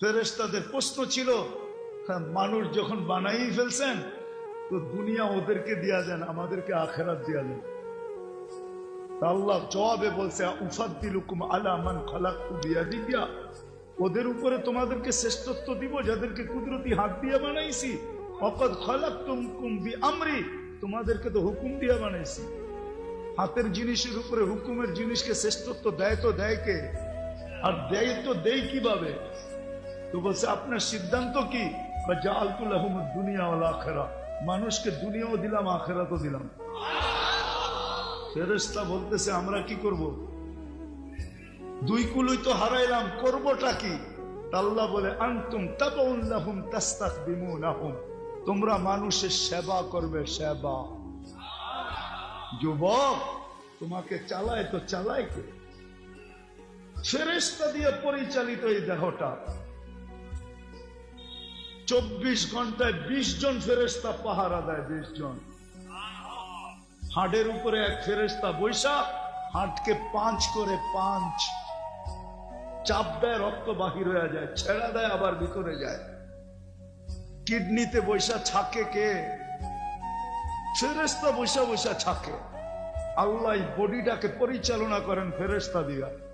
ফেরেস্তাদের প্রশ্ন ছিল হ্যাঁ, মানুষ যখন বানাই ফেলছেন তো দুনিয়া ওদেরকে দিয়া যান আমাদেরকে আখেরাত দিয়া তা আল্লাহ জবাবে বলছে উফাদ্দিলুকুম আলা মান ওদের উপরে তোমাদেরকে শ্রেষ্ঠত্ব দিব যাদেরকে কুদরতি হাত দিয়ে বানাইছি। অকদ খালাকতুমকুম বি আমরি তোমাদেরকে তো হুকুম দিয়ে বানাইছি। হাতের জিনিসের উপরে হুকুমের জিনিসকে শ্রেষ্ঠত্ব দেয় তো দেয় কে আর দেয় তো দেয় কীভাবে? তো বলছে, আপনার সিদ্ধান্ত কি? জালতুল আহমদ দুনিয়া ওয়াল আখেরা। মানুষকে দুনিয়াও দিলাম, আখেরাতও দিলাম। ফেরেস্তা বলতেছে, আমরা কি করব? দুই কুলুই তো হারাইলাম, করবোটা কি? আল্লাহ বলে, আনতুম তাবাউল্লাহুম তাস্তাখদিমুনাহুম তোমরা মানুষের সেবা করবে, সেবা। যুবক, তোমাকে চালায় তো চালায় কে? ফেরেস্তা দিয়ে পরিচালিত এই দেহটা। চব্বিশ ঘন্টায় বিশ জন ফেরেস্তা পাহারা দেয়, বিশ জন। হাটের উপরে এক ফেরেস্তা বৈশা, হাটকে পাঁচ করে পাঁচ। চাপ দেয়, রক্ত বাহির হয়ে যায়, ছেড়া দেয়, আবার ভিতরে যায়। কিডনিতে বৈশা ছাকে কে? ফেরেস্তা বৈশা বৈশা ছাকে। আল্লাহ বডিটাকে পরিচালনা করেন ফেরেস্তা দিয়া।